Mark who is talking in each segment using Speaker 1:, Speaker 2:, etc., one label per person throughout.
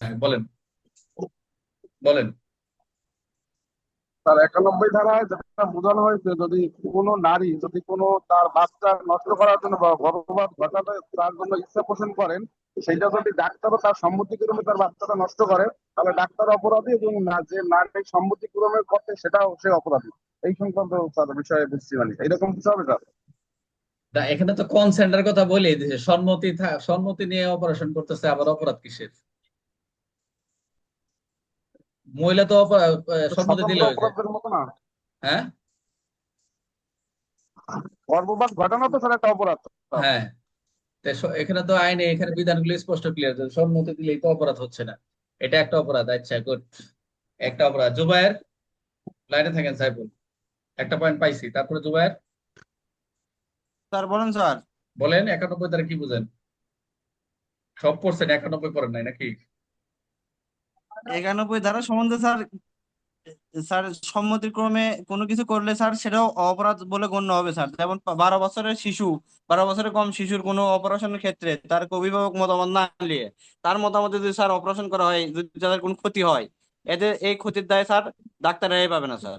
Speaker 1: হ্যাঁ বলেন। বলেন।
Speaker 2: তার একানব্বই ধারায় যেটা বোঝানো হয়েছে যদি কোনো নারী যদি কোনো তার বাচ্চা নষ্ট করার জন্য বা গর্ভপাত ঘটাতে তার জন্য ইচ্ছা পোষণ করেন সেটা যদি ডাক্তারও তার সম্মতিক্রমে তার বাচ্চাটা নষ্ট করে তাহলে ডাক্তার অপরাধী এবং না যে নারী সম্মতিক্রমে করতে সেটাও সে অপরাধী। এই সংক্রান্ত তার বিষয়ে বুঝছি মানে এরকম কিছু হবে স্যার
Speaker 1: তা এখানে তো কনসেন্টার কথা বলে সম্মতি সম্মতি নিয়ে অপারেশন করতেছে আবার অপরাধ কিসের? মহিলা তো সম্মতি দিলে হয়েছে। হ্যাঁ?
Speaker 2: গর্ভপাত ঘটানো তো স্যার একটা অপরাধ।
Speaker 1: হ্যাঁ। এখানে তো আইনে এখানে বিধানগুলো স্পষ্ট ক্লিয়ার সম্মতি দিলেই তো অপরাধ হচ্ছে না। এটা একটা অপরাধ আচ্ছা গুড একটা অপরাধ। জুবায়ের লাইনে থাকেন সাইফুল। একটা পয়েন্ট পাইছি। তারপরে জুবায়ের?
Speaker 3: স্যার বলেন স্যার।
Speaker 1: বলেন একানব্বই দ্বারা কি বুঝেন? সব পড়ছেন একানব্বই পড়েন নাই নাকি?
Speaker 3: একানব্বই ধারা সম্বন্ধে স্যার স্যার সম্মতিক্রমে কোনো কিছু করলে স্যার সেটাও অপরাধ বলে গণ্য হবে স্যার। যেমন বারো বছরের শিশু, বারো বছরের কম শিশুর কোনো অপারেশনের ক্ষেত্রে তার অভিভাবক মতামত না নিয়ে তার মতামতে যদি স্যার অপারেশন করা হয়, যদি তাদের কোনো ক্ষতি হয় এতে এই ক্ষতির দায় স্যার ডাক্তার রেহাই পাবে না স্যার।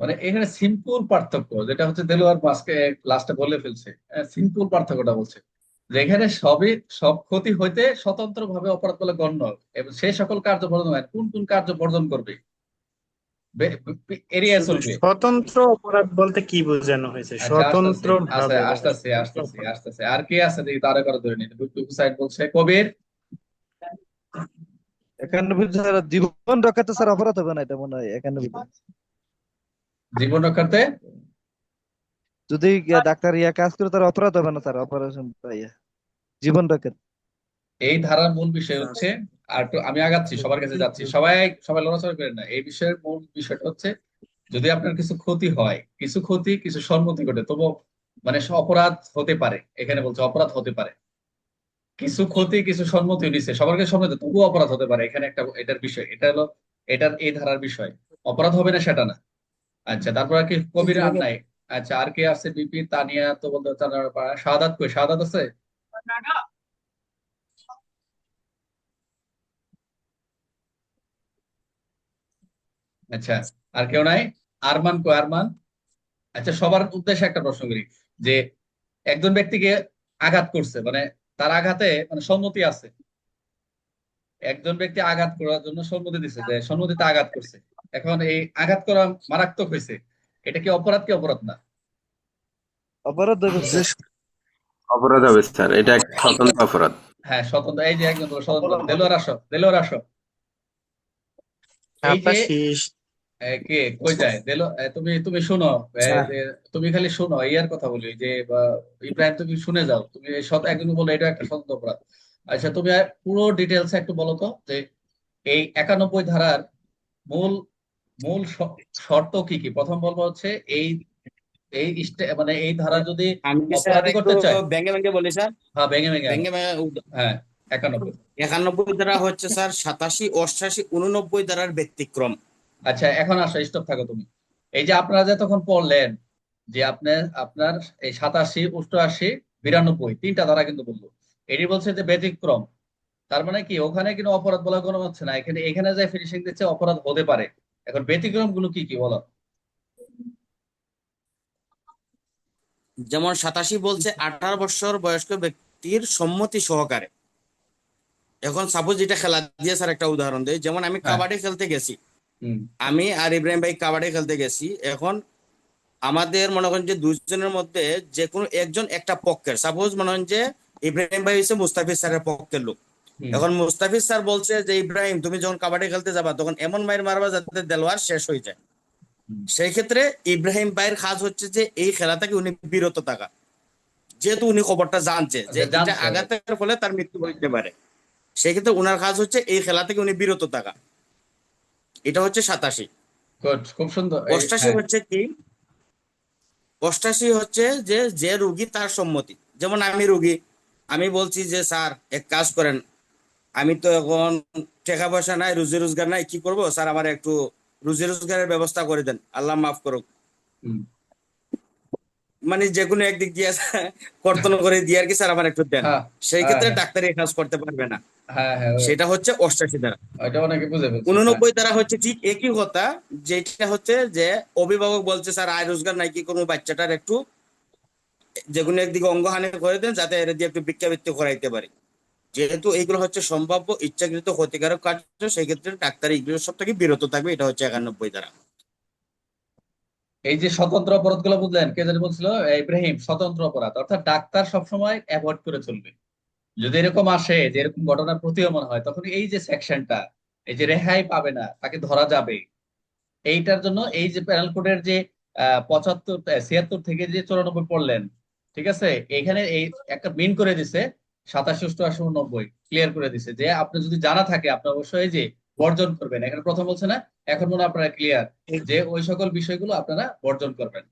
Speaker 1: মানে এখানে সিম্পল পার্থক্য, যেটা হচ্ছে দেলোয়ার মাসকে লাস্টে বলে ফেলছে সিম্পল পার্থক্যটা বলছে। যে এখানে সবই সব ক্ষতি হইতে স্বতন্ত্র ভাবে অপরাধ বলে গণ্য এবং সে সকল কার্য বর্জন হয়। কোন কোন কার্য বর্জন করবে এরিয়া চলবে।
Speaker 4: স্বতন্ত্র অপরাধ বলতে কি বোঝানো হয়েছে?
Speaker 1: আচ্ছা,
Speaker 4: স্বতন্ত্র
Speaker 1: আসতেছে, আসতেছে আসতেছে আর কে আছে দেখি তারা করে ধরে নিতে হুসাইন বলছে কবির?
Speaker 5: একানব্বই স্যার জীবন রক্ষাতে স্যার অপরাধ হবে না এটা মনে হয় একানব্বই
Speaker 1: জীবন রক্ষার্থে?
Speaker 5: যদি ডাক্তার ইয়া কাজ করে তার অপরাধ হবে না তার অপারেশন ইয়া জীবন রক্ষা
Speaker 1: এই ধারার মূল বিষয় হচ্ছে আর একটু আমি আগাচ্ছি সবার কাছে যাচ্ছি। সবাই সবাই লড়াচড়া করেন না। এই বিষয়ের মূল বিষয়টা হচ্ছে যদি আপনার কিছু ক্ষতি হয় কিছু ক্ষতি কিছু সম্মতি ঘটে তবু মানে অপরাধ হতে পারে। এখানে বলছে অপরাধ হতে পারে। কিছু ক্ষতি কিছু সম্মতি নিছে সবার কাছে সম্মতি তবুও অপরাধ হতে পারে। এখানে একটা এটার বিষয় এটা হলো এটার এই ধারার বিষয়। অপরাধ হবে না সেটা না। আচ্ছা তারপর আর কি কবির আর নাই? আচ্ছা আর কে আছে বিপি তানিয়া তো বলতে শাহাদাত কই? শাহাদাত আছে? আচ্ছা আর কেউ নাই? আরমান কো আরমান? আচ্ছা সবার উদ্দেশ্যে একটা প্রশ্ন করি যে একজন ব্যক্তিকে আঘাত করছে মানে তার আঘাতে মানে সম্মতি আছে। একজন ব্যক্তি আঘাত করার জন্য সম্মতি দিছে যে সম্মতিতে আঘাত করছে। এখন এই আঘাত করা মারাত্মক হয়েছে। এটা কি অপরাধ কি অপরাধ না?
Speaker 5: অপরাধ হবে
Speaker 6: অপরাধ হবে স্যার এটা একটা স্বতন্ত্র অপরাধ।
Speaker 1: হ্যাঁ স্বতন্ত্র এই যে একজন স্বতন্ত্র দেলোয়ার আসো দেলোয়ার আসো। এই যে কে কই যায়? দেলো তুমি তুমি শোনো তুমি খালি শোনো ইয়ার কথা বলি যে ইব্রাহিম তুমি শুনে যাও। তুমি এই একজন বলো এটা একটা স্বতন্ত্র অপরাধ। আচ্ছা তুমি আর পুরো ডিটেলস একটু বলো তো যে এই একানব্বই ধারার মূল মূল শর্ত কি কি? প্রথম বলব হচ্ছে এই এই মানে এই ধারা যদি অপরাধী করতে চায়।
Speaker 7: ভেঙে ভেঙে বলি স্যার?
Speaker 1: হ্যাঁ ভেঙে ভেঙে
Speaker 7: ভেঙে
Speaker 1: হ্যাঁ একানব্বই।
Speaker 7: একানব্বই দ্বারা হচ্ছে স্যার সাতাশি অষ্টাশি উননব্বই দ্বারার ব্যতিক্রম।
Speaker 1: আচ্ছা এখন আসো স্টপ থাকো তুমি। এই যে আপনারা যে তখন পড়লেন যে আপনার আপনার এই সাতাশি অষ্টআশি বিরানব্বই তিনটা ধারা কিন্তু বলল। এটি বলছে যে ব্যতিক্রম। তার মানে কি ওখানে কিন্তু অপরাধ বলা কোনো হচ্ছে না। এখানে এখানে যে ফিনিশিং দিচ্ছে অপরাধ হতে পারে। এখন ব্যতিক্রমগুলো কি কি বলো?
Speaker 7: যেমন সাতাশি বলছে আঠারো বছর বয়স্ক ব্যক্তির সম্মতি সহকারে। এখন সাপোজ যেটা খেলা দিয়ে স্যার একটা উদাহরণ দেয় যেমন আমি
Speaker 1: হ্যাঁ।
Speaker 7: কাবাডি খেলতে গেছি। আমি আর ইব্রাহিম ভাই কাবাডি খেলতে গেছি। এখন আমাদের মনে করেন যে দুজনের মধ্যে যে কোনো একজন একটা পক্ষের। সাপোজ মনে করেন যে ইব্রাহিম ভাই হচ্ছে মুস্তাফিজ স্যারের পক্ষের লোক। এখন মুস্তাফিজ স্যার বলছে যে ইব্রাহিম তুমি যখন কাবাডি খেলতে যাবা তখন এমন মায়ের মারবা যাতে দেলোয়ার শেষ হয়ে যায়। সেই ক্ষেত্রে ইব্রাহিম ভাইয়ের কাজ হচ্ছে যে এই খেলা থেকে উনি বিরত থাকা। যেহেতু উনি খবরটা জানছে যে
Speaker 1: আচ্ছা,
Speaker 7: এটা আঘাতের ফলে তার মৃত্যু হইতে পারে। সেই ক্ষেত্রে উনার কাজ হচ্ছে এই খেলা থেকে উনি বিরত থাকা। এটা হচ্ছে সাতাশি।
Speaker 1: খুব সুন্দর।
Speaker 7: অষ্টাশি
Speaker 1: হ্যাঁ,
Speaker 7: হচ্ছে কি? অষ্টাশি হচ্ছে যে যে রুগী তার সম্মতি। যেমন আমি রুগী আমি বলছি যে স্যার এক কাজ করেন আমি তো এখন টাকা পয়সা নাই রুজি রোজগার নাই কি করব? স্যার আমার একটু রুজি রোজগারের ব্যবস্থা করে দেন। আল্লাহ মাফ করুক। মানে যে কোনো একদিক দিয়ে কর্তন করে দিয়ে আর কি স্যার আমার একটু দেন।
Speaker 1: হ্যাঁ
Speaker 7: সেই ক্ষেত্রে
Speaker 1: হ্যাঁ।
Speaker 7: ডাক্তার এই কাজ করতে পারবে না।
Speaker 1: হ্যাঁ হ্যাঁ
Speaker 7: সেটা হচ্ছে অষ্টাশি
Speaker 1: অনেকে
Speaker 7: উননব্বই ধারা হচ্ছে ঠিক একই কথা যেটা হচ্ছে যে অভিভাবক বলছে স্যার আয় রোজগার নাই কি করব? বাচ্চাটার একটু যে কোনো একদিকে অঙ্গহানি করে দেন যাতে এর দিয়ে একটু ভিক্ষাবৃত্তি করাইতে পারি। যেহেতু এইগুলো হচ্ছে সম্ভাব্য ইচ্ছাকৃত ক্ষতিকারক কার্য সেই ক্ষেত্রে ডাক্তার এগুলো সব থেকে বিরত থাকবে, এটা হচ্ছে একানব্বই ধারা
Speaker 1: এই যে স্বতন্ত্র অপরাধগুলো বুঝলেন, কে জানি বলছিল? ইব্রাহিম, স্বতন্ত্র অপরাধ। অর্থাৎ ডাক্তার সবসময় অ্যাভয়েড করে চলবে। যদি এরকম আসে যে এরকম ঘটনার প্রতীয়মান হয়, তখন এই যে সেকশনটা এই যে রেহাই পাবে না, তাকে ধরা যাবে, এইটার জন্য এই যে প্যানেল কোডের যে পঁচাত্তর, ছিয়াত্তর থেকে যে চুরানব্বই পড়লেন, ঠিক আছে? এখানে এই একটা মিন করে দিছে সাতাশি অষ্টআশি নব্বই ক্লিয়ার করে দিছে যে আপনি যদি জানা থাকে, আপনি অবশ্যই যে বর্জন করবেন। এখানে প্রথম বলছে না, এখন মনে আপনারা ক্লিয়ার যে ওই সকল বিষয়গুলো আপনারা বর্জন করবেন।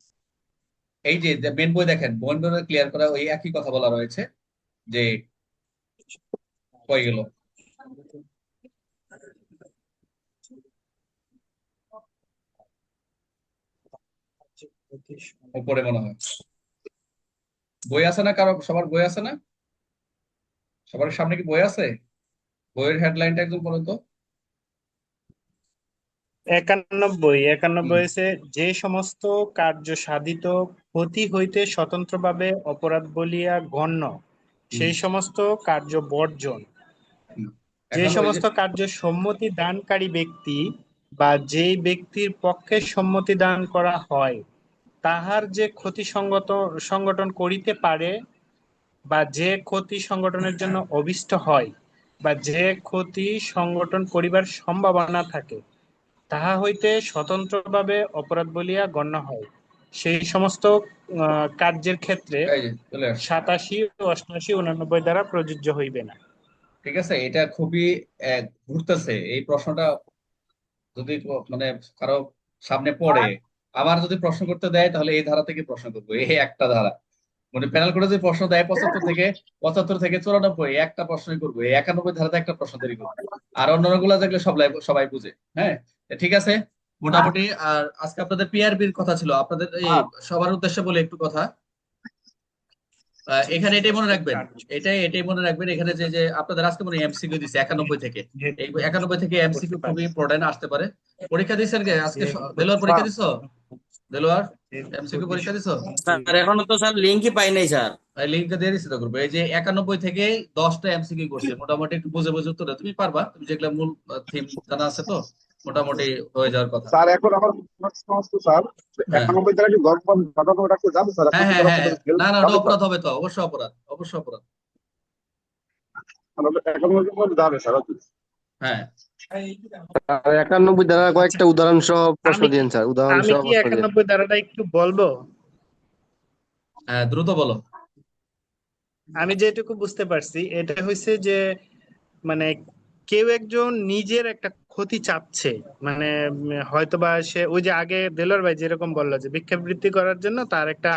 Speaker 1: এই যে মেন বই দেখেন, বই বই ক্লিয়ার করা ওই একই কথা বলা রয়েছে যে কই গেল উপরে মনে হয়। বই আছে না কারও? সবার বই আছে না? সবার সামনে কি বই আছে? বইয়ের হেডলাইনটা একদম বলুন তো।
Speaker 4: একানব্বই একানব্বই হচ্ছে যে সমস্ত কার্য সাধিত ক্ষতি হইতে স্বতন্ত্রভাবে অপরাধ বলিয়া গণ্য সেই সমস্ত কার্য বর্জন। যে সমস্ত কার্য সম্মতি দানকারী ব্যক্তি বা যেই ব্যক্তির পক্ষে সম্মতি দান করা হয় তাহার যে ক্ষতি সংগঠন করিতে পারে বা যে ক্ষতি সংগঠনের জন্য অভিষ্ট হয় বা যে ক্ষতি সংগঠন করিবার সম্ভাবনা থাকে তাহা হইতে স্বতন্ত্রভাবে অপরাধ বলিয়া গণ্য হয়। সেই সমস্ত আহ, কার্যের ক্ষেত্রে সাতাশি অষ্টাশি উনানব্বই দ্বারা প্রযোজ্য হইবে না।
Speaker 1: ঠিক আছে এটা খুবই ঘুরতেছে এই প্রশ্নটা যদি মানে কারও সামনে পড়ে আবার যদি প্রশ্ন করতে দেয় তাহলে এই ধারা থেকে প্রশ্ন করব। এই একটা ধারা। মানে প্যানেল করে যদি প্রশ্ন দেয় পঁচাত্তর থেকে পঁচাত্তর থেকে চুরানব্বই একটা প্রশ্নই করব এই একানব্বই ধারাতে একটা প্রশ্ন তৈরি করব। আর অন্যান্যগুলা দেখলে সবাই সবাই বুঝে হ্যাঁ? ঠিক আছে? মোটামুটি আর আজকে আপনাদের পিআরবির কথা ছিল আপনাদের এই সবার উদ্দেশ্যে বলে একটু কথা। এখানে এটাই মনে রাখবেন এটাই এটাই মনে রাখবেন এখানে যে যে আপনাদের আজকে মনে এমসিকিউ দিছে একানব্বই থেকে। একানব্বই থেকে এমসিকিউ খুবই ইম্পর্টেন্ট আসতে পারে। পরীক্ষা দিয়েছেন আজকে দেলোয়ার পরীক্ষা দিছো? দেলোয়ার এমসিকিউ পরীক্ষা দিছো?
Speaker 7: স্যার এখনও তো স্যার লিঙ্কই পাই নাই স্যার।
Speaker 1: লিঙ্কটা দিয়ে দিছি তো গ্রুপে এই যে থেকে এমসিকিউ করছে মোটামুটি একটু বুঝে বুঝে উত্তর তুমি পারবা? তুমি যেগুলো মূল থিম জানা আছে তো মোটামুটি হয়ে যাওয়ার কথা।
Speaker 2: স্যার এখন আমার প্রশ্ন স্যার
Speaker 1: হ্যাঁ।
Speaker 2: একানব্বই কি গর্ভপাত ঘটানো রাখতে যাবে স্যার
Speaker 1: হ্যাঁ হ্যাঁ হ্যাঁ। না না অপরাধ হবে তো অবশ্যই অপরাধ। অবশ্যই অপরাধ
Speaker 2: একানব্বই যাবে স্যার
Speaker 1: হ্যাঁ।
Speaker 8: একানব্বই দ্বারা কয়েকটা উদাহরণ সহ প্রশ্ন
Speaker 4: আমি-
Speaker 8: দিন স্যার উদাহরণ
Speaker 4: আমি
Speaker 8: সহ
Speaker 4: কি
Speaker 8: প্রশ্ন দিন
Speaker 4: একানব্বই দ্বারাটা একটু বলব?
Speaker 1: হ্যাঁ দ্রুত বলো।
Speaker 4: আমি যেটুকু বুঝতে পারছি এটা হয়েছে যে মানে কেউ একজন নিজের একটা ক্ষতি চাচ্ছে মানে হয়তোবা সে ওই যে আগে দেলোর ভাই যেরকম বলল যে ভিক্ষাবৃত্তি করার জন্য তার একটা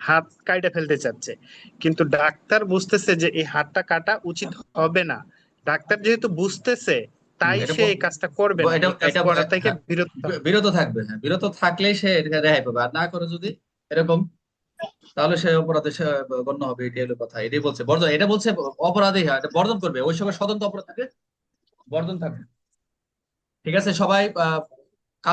Speaker 4: হাত কাইটা ফেলতে চাচ্ছে কিন্তু ডাক্তার বুঝতেছে যে এই হাতটা কাটা উচিত হবে না। ডাক্তার যেহেতু বুঝতেছে তাই সে এই কাজটা করবে
Speaker 1: এটা- এটা-
Speaker 4: করা থেকে
Speaker 1: হ্যাঁ।
Speaker 4: বিরত থাকবে।
Speaker 1: বিরত থাকবে হ্যাঁ বিরত থাকলেই সে এটা রেহাই পাবে আর না করে যদি এরকম তাহলে সে অপরাধে সে গণ্য হবে এটাই হলো কথা এটাই বলছে বর্জন এটা বলছে অপরাধী হয় এটা বর্জন করবে ওই সময় স্বতন্ত্র অপরাধ থাকে বর্জন থাকবে ঠিক আছে সবাই আহ,